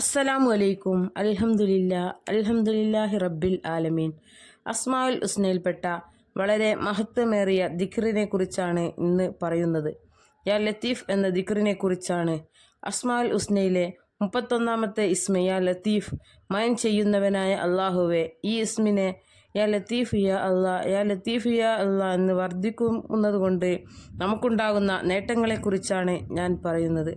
അസ്സലാമു അലൈക്കും. അൽഹമുല്ല അൽഹംദുലില്ലാഹി റബ്ബിൽ ആലമീൻ. അസ്മാഉൽ ഉസ്നയിൽപ്പെട്ട വളരെ മഹത്വമേറിയ ദിക്റിനെ കുറിച്ചാണ് ഇന്ന് പറയുന്നത്. യാ ലത്തീഫ് എന്ന ദിക്റിനെ കുറിച്ചാണ് അസ്മാഉൽ ഉസ്നയിലെ മുപ്പത്തൊന്നാമത്തെ ഇസ്മ. യാ ലത്തീഫ് മയൻ ചെയ്യുന്നവനായ അള്ളാഹുവെ ഈ ഇസ്മിനെ യാ ലത്തീഫ് യാ അള്ളാ യാ ലത്തീഫ് യാ അള്ളാ എന്ന് വർദ്ധിക്കുന്നത് കൊണ്ട് നമുക്കുണ്ടാകുന്ന നേട്ടങ്ങളെക്കുറിച്ചാണ് ഞാൻ പറയുന്നത്.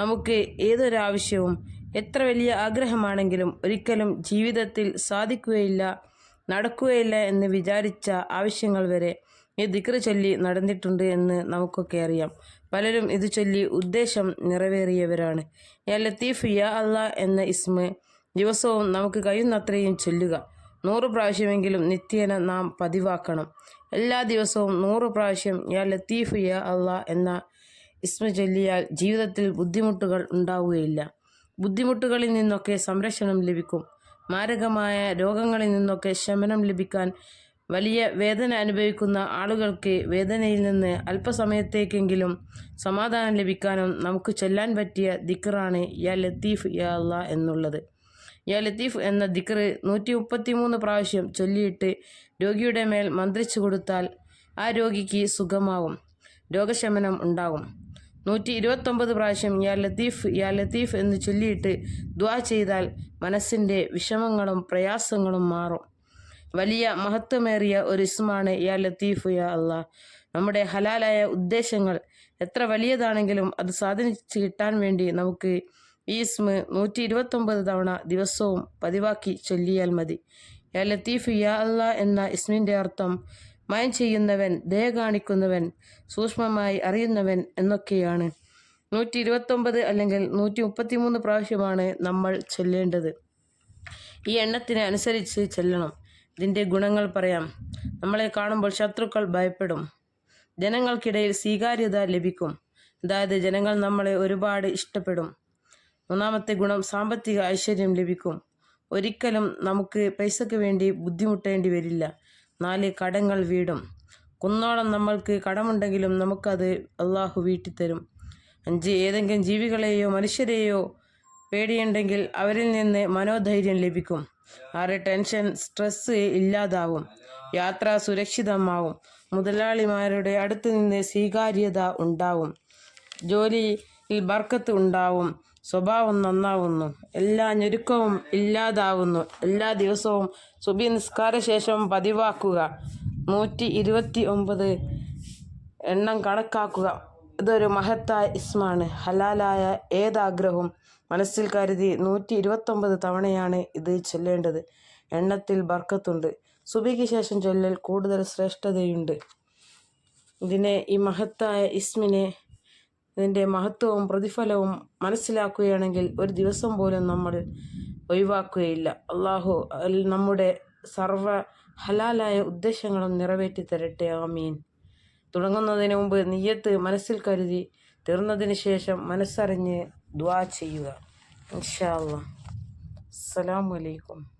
നമുക്ക് ഏതൊരാവശ്യവും എത്ര വലിയ ആഗ്രഹമാണെങ്കിലും ഒരിക്കലും ജീവിതത്തിൽ സാധിക്കുകയില്ല നടക്കുകയില്ല എന്ന് വിചാരിച്ച ആവശ്യങ്ങൾ വരെ ഈ ദിക്ര ചൊല്ലി നടന്നിട്ടുണ്ട് എന്ന് നമുക്കൊക്കെ അറിയാം. പലരും ഇത് ചൊല്ലി ഉദ്ദേശം നിറവേറിയവരാണ്. യാ ലത്തീഫ് യാ അല്ല എന്ന ഇസ്മ ദിവസവും നമുക്ക് കഴിയുന്നത്രയും ചൊല്ലുക. നൂറ് പ്രാവശ്യമെങ്കിലും നിത്യേന നാം പതിവാക്കണം. എല്ലാ ദിവസവും നൂറ് പ്രാവശ്യം യാ ലത്തീഫ് യാ അല്ല എന്ന ഇസ്മ ചൊല്ലിയാൽ ജീവിതത്തിൽ ബുദ്ധിമുട്ടുകൾ ഉണ്ടാവുകയില്ല. ബുദ്ധിമുട്ടുകളിൽ നിന്നൊക്കെ സംരക്ഷണം ലഭിക്കും. മാരകമായ രോഗങ്ങളിൽ നിന്നൊക്കെ ശമനം ലഭിക്കാൻ വലിയ വേദന അനുഭവിക്കുന്ന ആളുകൾക്ക് വേദനയിൽ നിന്ന് അല്പസമയത്തേക്കെങ്കിലും സമാധാനം ലഭിക്കാനും നമുക്ക് ചെല്ലാൻ പറ്റിയ ദിക്കറാണ് യാ ലത്തീഫ് യാ അല്ല എന്നുള്ളത്. യാ ലത്തീഫ് എന്ന ദിക്കർ നൂറ്റി മുപ്പത്തി മൂന്ന് പ്രാവശ്യം ചൊല്ലിയിട്ട് രോഗിയുടെ മേൽ മന്ത്രിച്ചു കൊടുത്താൽ ആ രോഗിക്ക് സുഖമാവും. രോഗശമനം ഉണ്ടാകും. നൂറ്റി ഇരുപത്തൊമ്പത് പ്രാവശ്യം യാ ലത്തീഫ് യാ ലത്തീഫ് എന്ന് ചൊല്ലിയിട്ട് ദ്വാ ചെയ്താൽ മനസ്സിന്റെ വിഷമങ്ങളും പ്രയാസങ്ങളും മാറും. വലിയ മഹത്വമേറിയ ഒരു ഇസ്മാണ് യാ ലത്തീഫ് യാ അള്ളാ. നമ്മുടെ ഹലാലായ ഉദ്ദേശങ്ങൾ എത്ര വലിയതാണെങ്കിലും അത് സ്വാധീനിച്ച് കിട്ടാൻ വേണ്ടി നമുക്ക് ഈ ഇസ്മ നൂറ്റി ഇരുപത്തൊമ്പത് തവണ ദിവസവും പതിവാക്കി ചൊല്ലിയാൽ മതി. യാ ലത്തീഫ് യാ അള്ളാ എന്ന ഇസ്മിന്റെ അർത്ഥം മയം ചെയ്യുന്നവൻ ദയ കാണിക്കുന്നവൻ സൂക്ഷ്മമായി അറിയുന്നവൻ എന്നൊക്കെയാണ്. നൂറ്റി ഇരുപത്തൊമ്പത് അല്ലെങ്കിൽ നൂറ്റി മുപ്പത്തിമൂന്ന് പ്രാവശ്യമാണ് നമ്മൾ ചെല്ലേണ്ടത്. ഈ എണ്ണത്തിന് അനുസരിച്ച് ചെല്ലണം. ഇതിന്റെ ഗുണങ്ങൾ പറയാം. നമ്മളെ കാണുമ്പോൾ ശത്രുക്കൾ ഭയപ്പെടും. ജനങ്ങൾക്കിടയിൽ സ്വീകാര്യത ലഭിക്കും. അതായത് ജനങ്ങൾ നമ്മളെ ഒരുപാട് ഇഷ്ടപ്പെടും. മൂന്നാമത്തെ ഗുണം സാമ്പത്തിക ഐശ്വര്യം ലഭിക്കും. ഒരിക്കലും നമുക്ക് പൈസക്ക് വേണ്ടി ബുദ്ധിമുട്ടേണ്ടി വരില്ല. നാല് കടങ്ങൾ വീടും. കുന്നോളം നമ്മൾക്ക് കടമുണ്ടെങ്കിലും നമുക്കത് അള്ളാഹു വീട്ടിത്തരും. അഞ്ച് ഏതെങ്കിലും ജീവികളെയോ മനുഷ്യരെയോ പേടിയുണ്ടെങ്കിൽ അവരിൽ നിന്ന് മനോധൈര്യം ലഭിക്കും. ആറ് ടെൻഷൻ സ്ട്രെസ് ഇല്ലാതാവും. യാത്ര സുരക്ഷിതമാവും. മുതലാളിമാരുടെ അടുത്ത് നിന്ന് സ്വീകാര്യത ഉണ്ടാവും. ജോലിയിൽ ബർക്കത്ത് ഉണ്ടാവും. സ്വഭാവം നന്നാവുന്നു. എല്ലാ ഞെരുക്കവും ഇല്ലാതാവുന്നു. എല്ലാ ദിവസവും സുബി നിസ്കാര ശേഷം പതിവാക്കുക. നൂറ്റി ഇരുപത്തി ഒമ്പത് എണ്ണം കണക്കാക്കുക. ഇതൊരു മഹത്തായ ഇസ്മാണ്. ഹലാലായ ഏതാഗ്രഹവും മനസ്സിൽ കരുതി നൂറ്റി ഇരുപത്തൊമ്പത് തവണയാണ് ഇത് ചൊല്ലേണ്ടത്. എണ്ണത്തിൽ ബർക്കത്തുണ്ട്. സുബിക്ക് ശേഷം ചൊല്ലൽ കൂടുതൽ ശ്രേഷ്ഠതയുണ്ട്. ഇതിനെ ഈ മഹത്തായ ഇസ്മിനെ ഇതിന്റെ മഹത്വവും പ്രതിഫലവും മനസ്സിലാക്കുകയാണെങ്കിൽ ഒരു ദിവസം പോലും നമ്മൾ ഒഴിവാക്കുകയില്ല. അള്ളാഹു നമ്മുടെ സർവ ഹലാലായ ഉദ്ദേശങ്ങളും നിറവേറ്റി തരട്ടെ. ആമീൻ. തുടങ്ങുന്നതിന് മുമ്പ് നീയത്ത് മനസ്സിൽ കരുതി തീർന്നതിന് ശേഷം മനസ്സറിഞ്ഞ് ദ്വാ ചെയ്യുക. ഇൻഷാ അല്ലാ അസ്സലാമലൈക്കും